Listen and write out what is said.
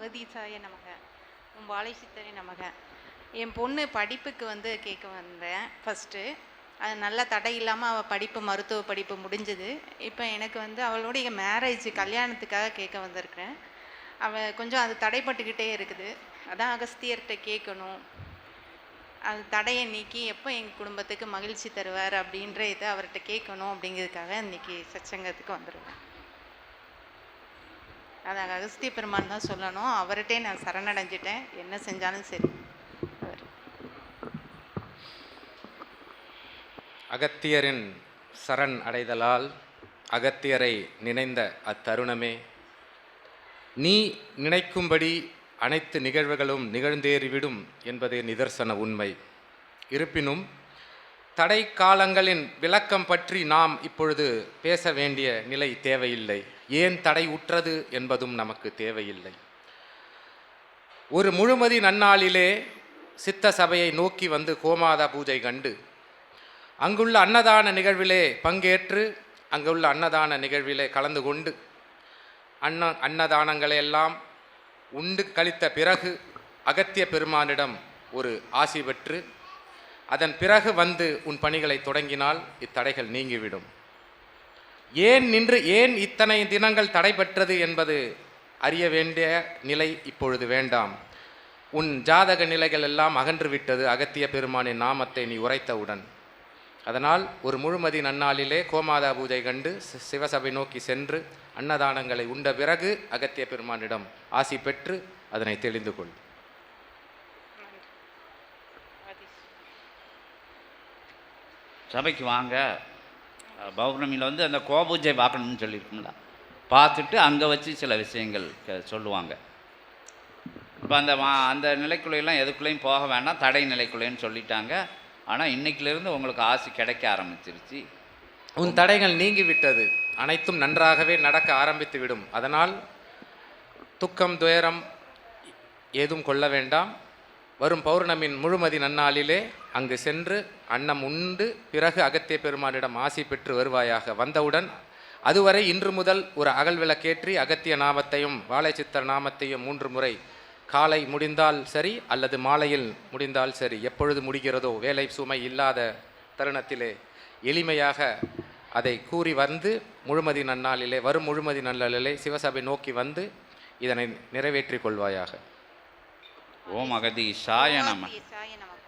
அகதீசாய நமக. உன் வாழை சித்தரை நமக. என் பொண்ணு படிப்புக்கு வந்து கேட்க வந்தேன். ஃபஸ்ட்டு அது நல்ல தடை இல்லாமல் அவள் படிப்பு மருத்துவ படிப்பு முடிஞ்சது. இப்போ எனக்கு வந்து அவளுடைய மேரேஜ் கல்யாணத்துக்காக கேட்க வந்திருக்கிறேன். அவள் கொஞ்சம் அது தடைப்பட்டுக்கிட்டே இருக்குது. அதான் அகஸ்தியர்கிட்ட கேட்கணும். அது தடையை நீக்கி எப்போ எங்கள் குடும்பத்துக்கு மகிழ்ச்சி தருவார் அப்படின்ற இதை அவர்கிட்ட கேட்கணும் அப்படிங்கிறதுக்காக இன்றைக்கி சச்சங்கத்துக்கு வந்துருவேன் அதை அகஸ்திய பெருமான் தான் சொல்லணும். அவர்கிட்டே நான் சரணடைஞ்சிட்டேன். என்ன செஞ்சாலும் சரி. அவர். அகத்தியரின் சரண் அடைதலால் அகத்தியரை நினைந்த அத்தருணமே. நீ நினைக்கும்படி அனைத்து நிகழ்வுகளும் நிகழ்ந்தேறிவிடும் என்பதே நிதர்சன உண்மை. இருப்பினும் தடை காலங்களின் விளக்கம் பற்றி நாம் இப்பொழுது பேச வேண்டிய நிலை தேவையில்லை. ஏன் தடை உற்றது என்பதும் நமக்கு தேவையில்லை. ஒரு முழுமதி நன்னாளிலே சித்த சபையை நோக்கி வந்து கோமாதா பூஜை கண்டு அங்குள்ள அன்னதான நிகழ்விலே பங்கேற்று அங்குள்ள அன்னதான நிகழ்விலே கலந்து கொண்டு அன்ன அன்னதானங்களை எல்லாம் உண்டு கழித்த பிறகு அகத்திய பெருமானிடம் ஒரு ஆசி பெற்று அதன் பிறகு வந்து உன் பணிகளை தொடங்கினால் இத்தடைகள் நீங்கிவிடும். ஏன் நின்று ஏன் இத்தனை தினங்கள் தடைபெற்றது என்பது அறிய வேண்டிய நிலை இப்பொழுது வேண்டாம். உன் ஜாதக நிலைகள் எல்லாம் அகன்று விட்டது அகத்திய பெருமானின் நாமத்தை நீ உரைத்தவுடன். அதனால் ஒரு முழுமதி நன்னாளிலே கோமாதா பூஜை கண்டு சிவசபை நோக்கி சென்று அன்னதானங்களை உண்ட பிறகு அகத்திய பெருமானிடம் ஆசி பெற்று அதனை தெளிந்து கொள். சபைக்கு வாங்க. பௌர்ணமியில் வந்து அந்த கோபூஜை பார்க்கணும்னு சொல்லியிருக்கோம்ல. பார்த்துட்டு அங்கே வச்சு சில விஷயங்கள் க- சொல்லுவாங்க. இப்போ அந்த மா அந்த நிலைக்குள்ளையெல்லாம் எதுக்குள்ளேயும் போக வேண்டாம். தடை நிலைக்குள்ளேன்னு சொல்லிட்டாங்க. ஆனால் இன்னைக்கிலிருந்து உங்களுக்கு ஆசை கிடைக்க ஆரம்பிச்சிருச்சு. உன் தடைகள் நீங்கிவிட்டது அனைத்தும் நன்றாகவே நடக்க ஆரம்பித்து விடும். அதனால் துக்கம் துயரம் ஏதும் கொள்ள வேண்டாம். வரும் பௌர்ணமின் முழுமதி நன்னாளிலே அங்கு சென்று அன்னம் உண்டு பிறகு அகத்திய பெருமானிடம் ஆசி பெற்று வருவாயாக வந்தவுடன் அதுவரை இன்று முதல் ஒரு அகல் விளக்கேற்றி அகத்திய நாமத்தையும் வாழைச்சித்தர் நாமத்தையும் மூன்று முறை காலை முடிந்தால் சரி அல்லது மாலையில் முடிந்தால் சரி எப்பொழுது முடிகிறதோ வேலை சுமை இல்லாத தருணத்திலே எளிமையாக அதை கூறி வந்து முழுமதி நன்னாளிலே வரும் முழுமதி நன்னாளிலே சிவசபை நோக்கி வந்து இதனை நிறைவேற்றிக் கொள்வாயாக. ஓம் அகதீஷாய நம. அகதீசாய நமக